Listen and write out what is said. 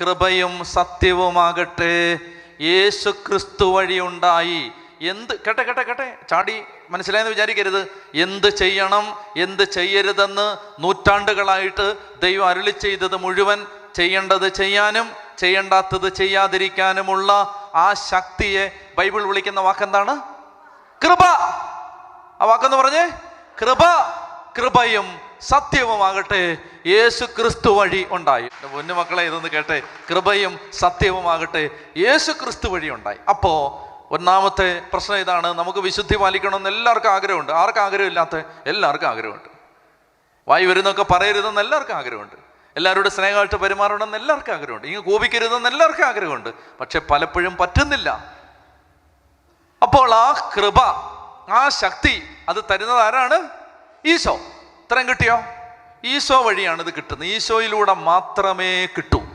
കൃപയും സത്യവുമാകട്ടെ. യേശു ക്രിസ്തു വഴി ഉണ്ടായി. എന്ത് കേട്ടെ കേട്ടെ കേട്ടെ. ചാടി മനസ്സിലായെന്ന് വിചാരിക്കരുത്. എന്ത് ചെയ്യണം എന്ത് ചെയ്യരുതെന്ന് നൂറ്റാണ്ടുകളായിട്ട് ദൈവം അരുളി ചെയ്തത് മുഴുവൻ ചെയ്യേണ്ടത് ചെയ്യാനും ചെയ്യേണ്ടാത്തത് ചെയ്യാതിരിക്കാനുമുള്ള ആ ശക്തിയെ ബൈബിൾ വിളിക്കുന്ന വാക്കെന്താണ്? കൃപ. ആ വാക്കെന്ന് പറഞ്ഞേ? കൃപ കൃപയും സത്യവുമാകട്ടെ യേശു ക്രിസ്തു വഴി ഉണ്ടായി. പൊന്നു മക്കളെ ഇതൊന്ന് കേട്ടെ. കൃപയും സത്യവുമാകട്ടെ യേശു ക്രിസ്തു വഴി ഉണ്ടായി. അപ്പോൾ ഒന്നാമത്തെ പ്രശ്നം ഇതാണ്. നമുക്ക് വിശുദ്ധി പാലിക്കണമെന്ന് എല്ലാവർക്കും ആഗ്രഹമുണ്ട്. ആർക്കും ആഗ്രഹമില്ലാത്ത എല്ലാവർക്കും ആഗ്രഹമുണ്ട്. വായി വരുന്നൊക്കെ പറയരുതെന്ന് എല്ലാവർക്കും ആഗ്രഹമുണ്ട്. എല്ലാവരോടും സ്നേഹമായിട്ട് പെരുമാറണമെന്ന് എല്ലാവർക്കും ആഗ്രഹമുണ്ട്. ഇങ്ങനെ കോപിക്കരുതെന്ന് എല്ലാവർക്കും ആഗ്രഹമുണ്ട്. പക്ഷെ പലപ്പോഴും പറ്റുന്നില്ല. അപ്പോൾ ആ കൃപ ആ ശക്തി അത് തരുന്നത് ആരാണ്? ഈശോ. ഇത്രയും കിട്ടിയോ? ഈശോ വഴിയാണ് ഇത് കിട്ടുന്നത്. ഈശോയിലൂടെ മാത്രമേ കിട്ടൂ.